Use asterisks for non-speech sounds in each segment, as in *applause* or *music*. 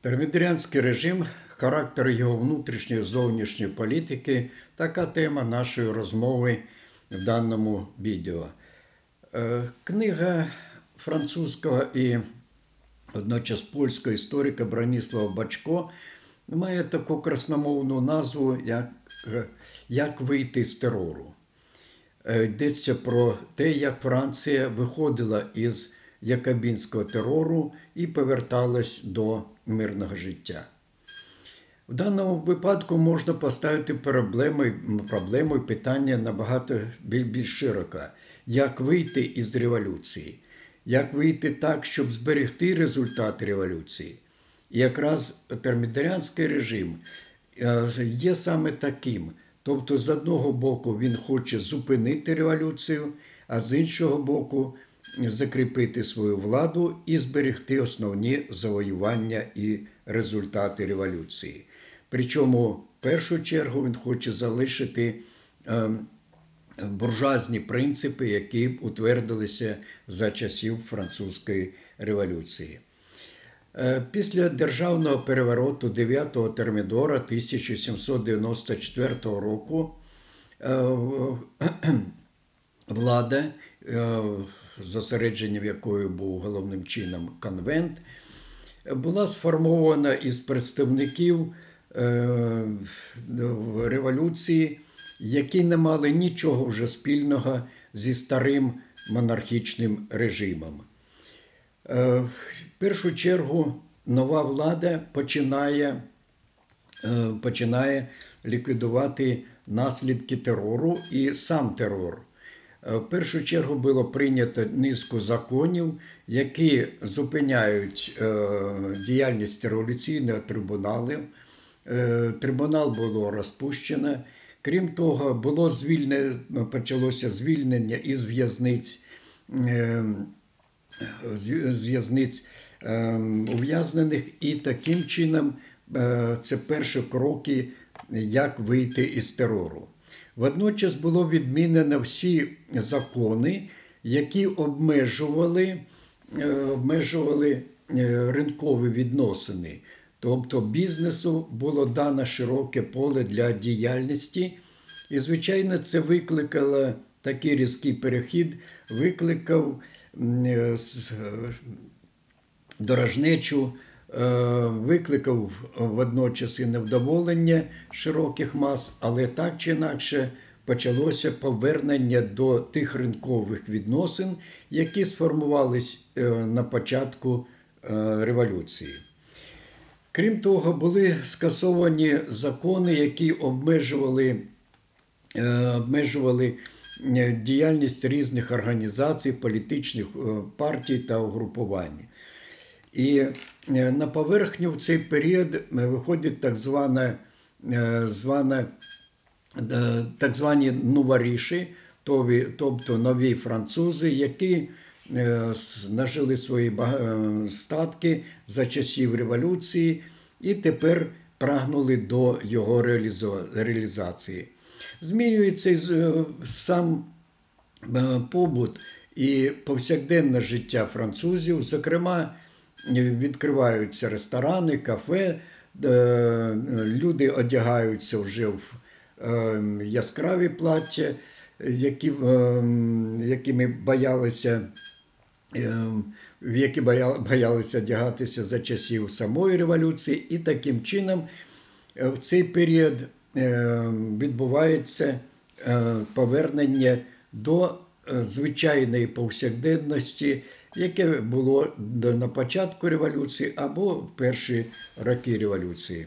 Термідоріанський режим, характер його внутрішньої зовнішньої політики така тема нашої розмови в даному відео. Е, Книга французького і водночас польського історика Браніслава Бачко має таку красномовну назву, як, як вийти з терору. Е, Йдеться про те, як Франція виходила із якобінського терору і поверталась до мирного життя. В даному випадку можна поставити проблему, проблему питання набагато більш широко. Як вийти із революції? Як вийти так, щоб зберегти результат революції? І якраз термідоріанський режим е, є саме таким. Тобто, з одного боку, він хоче зупинити революцію, а з іншого боку, закріпити свою владу і зберегти основні завоювання і результати революції. Причому, в першу чергу, він хоче залишити е, буржуазні принципи, які утвердилися за часів французької революції. Е, Після державного перевороту 9-го термідора 1794 року е, *clears throat* влада, е, зосередженням якої був головним чином конвент, була сформована із представників е, революції, які не мали нічого вже спільного зі старим монархічним режимом. Е, В першу чергу нова влада починає, е, починає ліквідувати наслідки терору і сам терор. Е, В першу чергу було прийнято низку законів, які зупиняють е, діяльність революційного трибуналу. Е, Трибунал було розпущено. Крім того, було звільнено, почалося звільнення із в'язниць. з в'язниць ув'язнених, і таким чином це перші кроки, як вийти із терору. Водночас було відмінено всі закони, які обмежували, е, обмежували е, ринкові відносини. Тобто бізнесу було дано широке поле для діяльності, і, звичайно, це викликало такий різкий перехід, викликав е, дорожнечу, викликав водночас і невдоволення широких мас, але так чи інакше почалося повернення до тих ринкових відносин, які сформувались е, на початку е, революції. Крім того, були скасовані закони, які обмежували, е, обмежували е, діяльність різних організацій, політичних е, партій та угрупувань. І е, на поверхню в цей період е, виходить так звана, е, звана е, так звані нуваріші, тобто нові французи, які нажили свої статки за часів революції і тепер прагнули до його реалізації. Змінюється сам побут і повсякденне життя французів. Зокрема, відкриваються ресторани, кафе, е, люди одягаються вже в е, яскраві плаття, які, е, якими боялися. В які боялися одягатися за часів самої революції, і таким чином в цей період відбувається повернення до звичайної повсякденності, яке було на початку революції або в перші роки революції.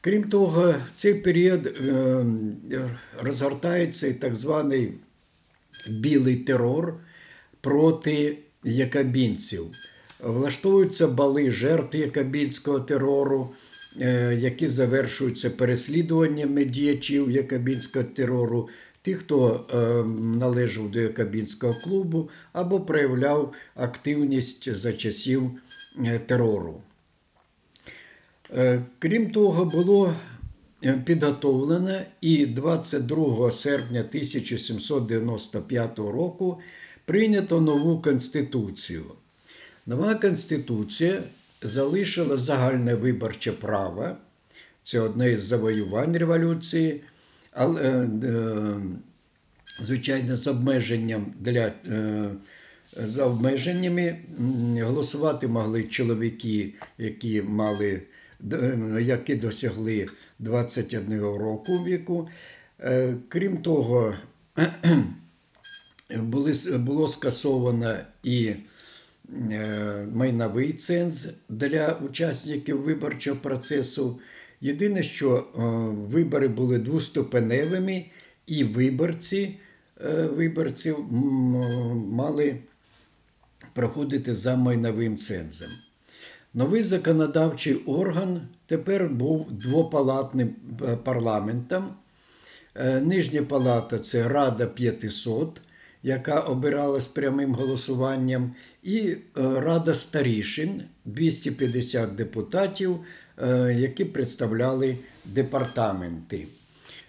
Крім того, в цей період е, розгортається так званий білий терор проти якобінців. Влаштовуються бали жертв якобінського терору, е, які завершуються переслідуваннями діячів якобінського терору, тих, хто е, належав до якобінського клубу або проявляв активність за часів е, терору. Е, Крім того, було е, підготовлено і 22 серпня 1795 року прийнято нову конституцію. Нова конституція залишила загальне виборче право. Це одне із завоювань революції, але, е, звичайно, з обмеженням для. Е, за обмеженнями голосувати могли чоловіки, які мали е, які досягли 21 року віку. Е, Крім того, *clears throat* були, було скасовано і е, майновий ценз для учасників виборчого процесу. Єдине, що е, вибори були двоступеневими, і виборці е, виборців мали проходити за майновим цензом. Новий законодавчий орган тепер був двопалатним е, парламентом. Нижня палата це Рада 500, яка обиралась прямим голосуванням, і Рада старішин 250 депутатів, які представляли департаменти.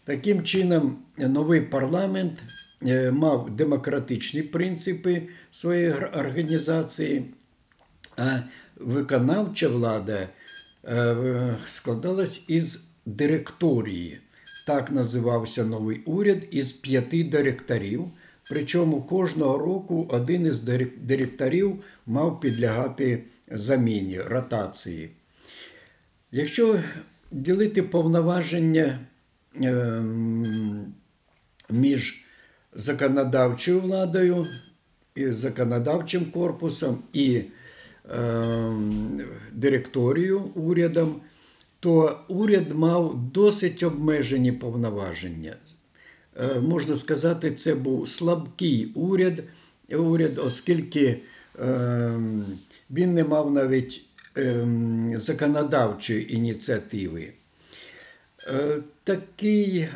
Таким чином, новий парламент е, мав демократичні принципи своєї організації, а виконавча влада е, складалась із директорії. Так називався новий уряд із п'яти директорів. Причому кожного року один із директорів мав підлягати заміні, ротації. Якщо ділити повноваження ем, між законодавчою владою і законодавчим корпусом і ем, директорією урядом, то уряд мав досить обмежені повноваження. Е, Можна сказати, це був слабкий уряд, уряд оскільки ем, він не мав навіть законодавчої ініціативи. Е, Такий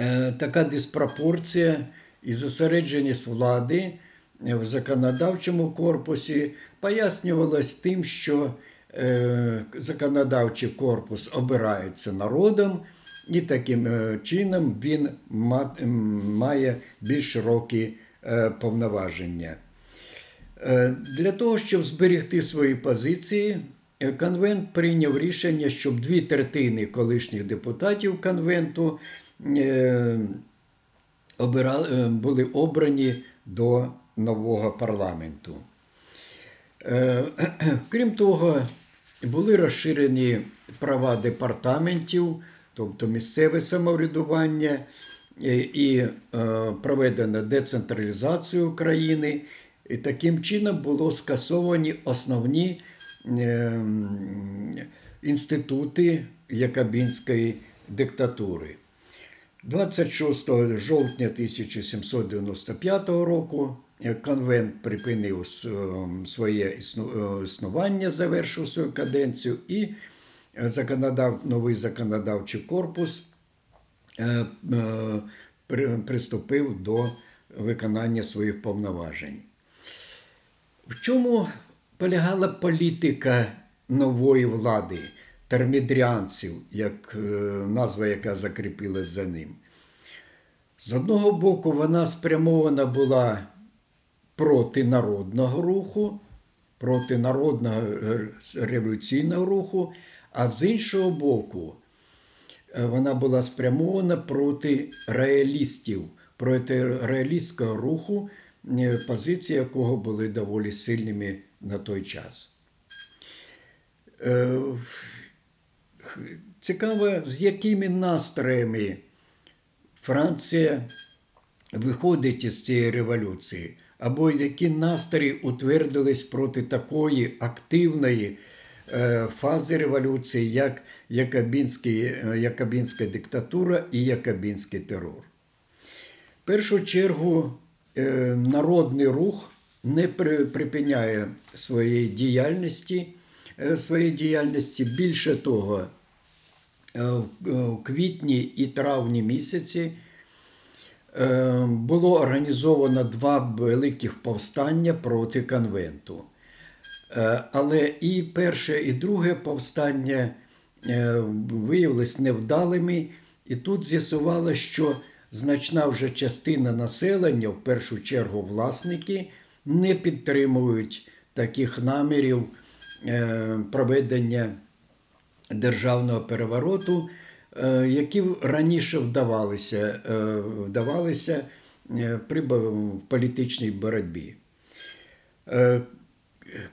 Е, така диспропорція і зосередженість влади в законодавчому корпусі пояснювалась тим, що е, законодавчий корпус обирається народом, і таким е, чином він має більш широкі е, повноваження. Е, Для того, щоб зберегти свої позиції, е, конвент прийняв рішення, щоб дві третини колишніх депутатів конвенту е, були обрані до нового парламенту. *clears throat* Крім того, були розширені права департаментів, тобто місцеве самоврядування, і проведена децентралізація України. І таким чином було скасовані основні е, інститути якобінської диктатури. 26 жовтня 1795 року конвент припинив е, своє е, існування, завершив свою каденцію, і законодав, новий законодавчий корпус е, е, при- приступив до виконання своїх повноважень. В чому полягала політика нової влади, термідріанців, як е, назва, яка закріпилась за ним? З одного боку, вона спрямована була проти народного руху, проти народного е, революційного руху, а з іншого боку, е, вона була спрямована проти реалістів, проти реалістського руху, позиції якого були доволі сильними на той час. Е, Цікаво, з якими настроями Франція виходить із цієї революції, або які настрої утвердились проти такої активної е, фази революції, як якобінський, е, диктатура і якобінський терор. В першу чергу народний рух не припиняє своєї діяльності, е, своєї діяльності. Більше того, е, в квітні і травні місяці е, було організовано два великих повстання проти конвенту. Е, Але і перше, і друге повстання е, виявились невдалими, і тут з'ясувалося, що значна вже частина населення, в першу чергу власники, не підтримують таких намірів е, проведення державного перевороту, е, які раніше вдавалися, е, вдавалися при політичній боротьбі.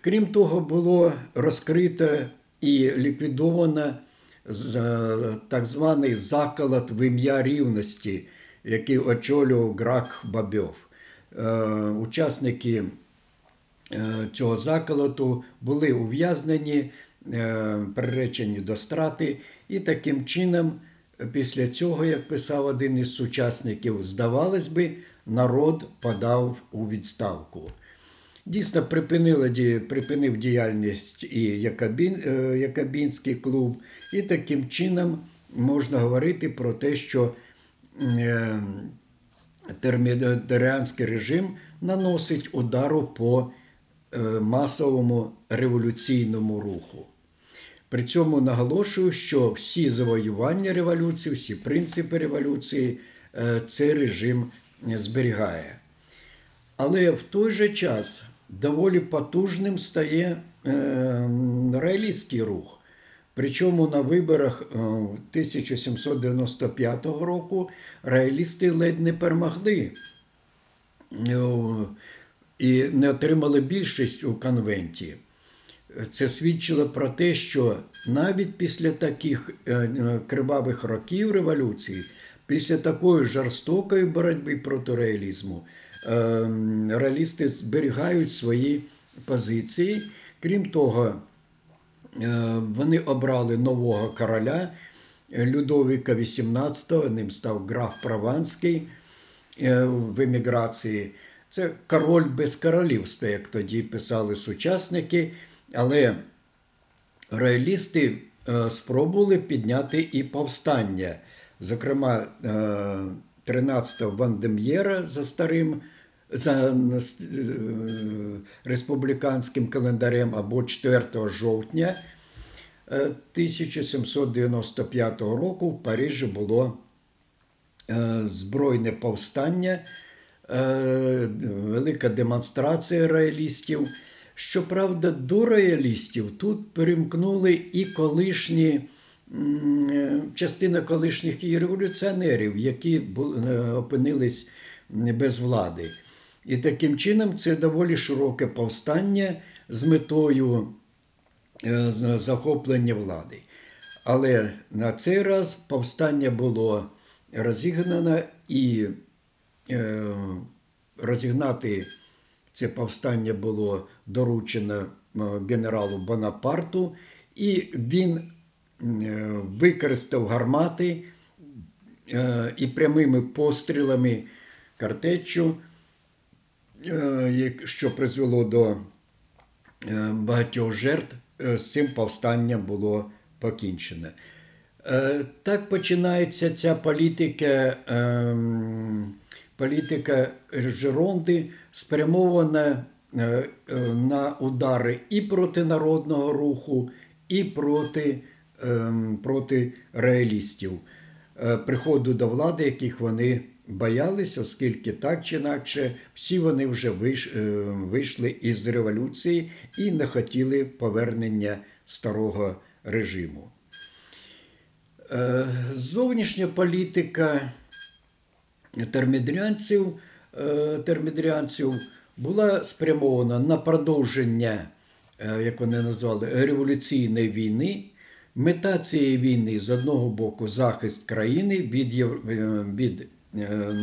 Крім того, було розкрито і ліквідовано так званий заколот в ім'я рівності, який очолював Грак Бабьов. Е, Учасники е, цього заколоту були ув'язнені, е, приречені до страти, і таким чином, після цього, як писав один із сучасників, здавалось би, народ подав у відставку. Дійсно, ді- припинив діяльність і Якобін, Якобінський клуб, і таким чином можна говорити про те, що е, термідаріанський режим наносить удару по е, масовому революційному руху. При цьому наголошую, що всі завоювання революції, всі принципи революції е, цей режим зберігає. Але в той же час доволі потужним стає реалістський рух. Причому на виборах е, 1795 року реалісти ледь не перемогли е, і не отримали більшість у конвенті. Це свідчило про те, що навіть після таких е, е, кривавих років революції, після такої жорстокої боротьби проти реалізму, е, реалісти зберігають свої позиції. Крім того, е, вони обрали нового короля е, Людовіка XVIII, ним став граф Прованський е, в еміграції. Це король без королівства, як тоді писали сучасники, але реалісти е, спробували підняти і повстання. Зокрема, е, 13-го Вандем'єра за старим за е, республіканським календарем або 4 жовтня е, 1795 року в Парижі було е, збройне повстання, е, велика демонстрація реалістів. Щоправда, до реалістів тут перемкнули і колишні е, частина колишніх і революціонерів, які е, опинились без влади. І таким чином це доволі широке повстання з метою е, захоплення влади. Але на цей раз повстання було розігнано і е, розігнати це повстання було доручено е, генералу Бонапарту, і він використав гармати і прямими пострілами картечу, що призвело до е, багатьох жертв, е, з цим повстанням було покінчено. Е, Так починається ця політика, ем, політика Жеронди, спрямована е, е, на удари і проти народного руху, і проти, ем, проти реалістів, е, приходу до влади, яких вони боялись, оскільки так чи інакше всі вони вже е, вийшли із революції і не хотіли повернення старого режиму. Е, Зовнішня політика термідрянців, е, термідрянців була спрямована на продовження, як вони назвали, революційної війни. Мета цієї війни з одного боку захист країни від, від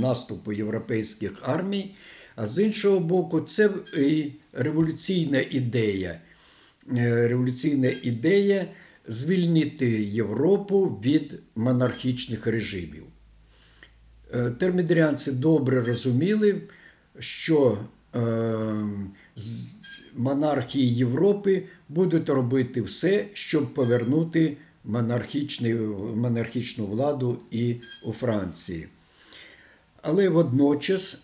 наступу європейських армій, а з іншого боку, це і революційна ідея. Е, Революційна ідея звільнити Європу від монархічних режимів. Е, Термідрянці добре розуміли, що е, монархії Європи будуть робити все, щоб повернути монархічну владу і у Франції. Але водночас,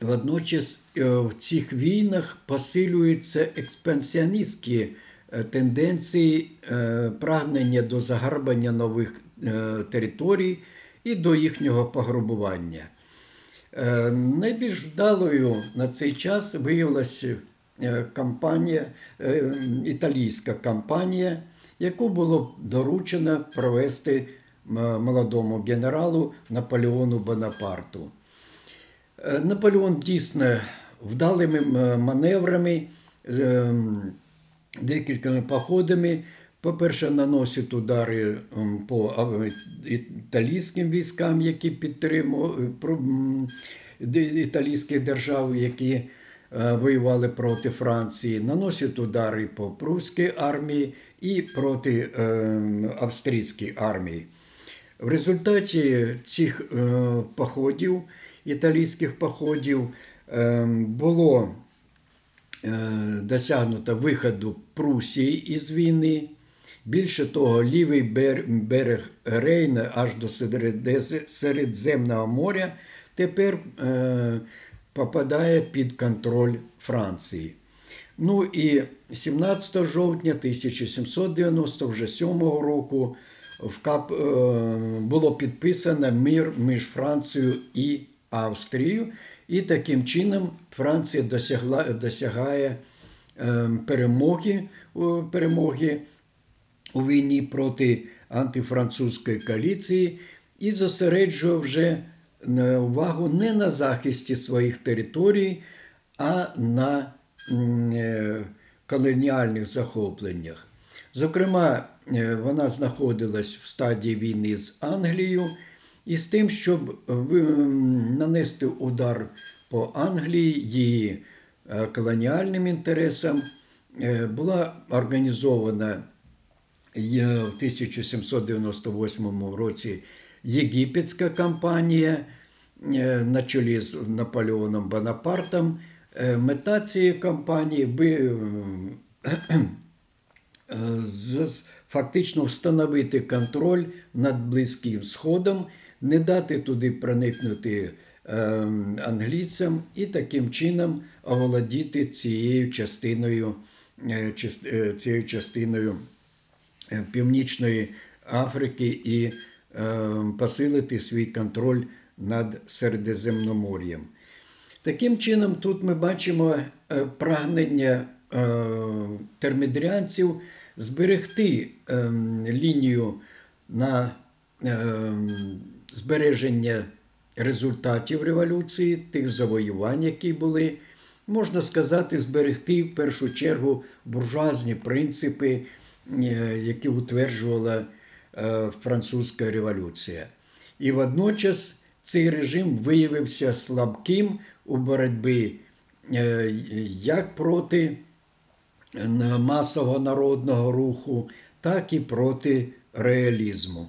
водночас е, в цих війнах посилюються експансіоністські е, тенденції е, прагнення до загарбання нових територій і до їхнього пограбування. Найбільш вдалою на цей час виявилася кампанія, е, італійська кампанія, яку було доручено провести молодому генералу Наполеону Бонапарту. Е, Наполеон дійсно вдалими маневрами, ем, декількома походами. По-перше, наносить удари по італійським військам, які підтримували де- італійських держав, які е, воювали проти Франції, наносить удари по прусській армії і проти е, австрійської армії. В результаті цих е, походів, італійських походів, було е, досягнуто виходу Прусії із війни. Більше того, лівий берег Рейна аж до Середземного моря тепер е, попадає під контроль Франції. Ну і 17 жовтня 1797 року в Кап, е, було підписано мир між Францією і Австрією, і таким чином Франція досягла, досягає е, перемоги, о, перемоги у війні проти антифранцузької коаліції і зосереджує вже е, увагу не на захисті своїх територій, а на е, колоніальних захопленнях. Зокрема, е, вона знаходилась в стадії війни з Англією, і з тим, щоб нанести удар по Англії, її е, колоніальним інтересам, е, була організована в 1798 році єгипетська кампанія на чолі з Наполеоном Бонапартом. Мета цієї кампанії фактично встановити контроль над Близьким Сходом, не дати туди проникнути е, англійцям і таким чином оволодіти цією частиною, е, е, цією частиною е, Північної Африки і е, посилити свій контроль над Середземномор'ям. Таким чином, тут ми бачимо прагнення термідріанців зберегти е, лінію на е, збереження результатів революції, тих завоювань, які були. Можна сказати, зберегти в першу чергу буржуазні принципи, е, які утверджувала е, французька революція. І водночас цей режим виявився слабким у боротьбі е, як проти масового народного руху, так і проти реалізму.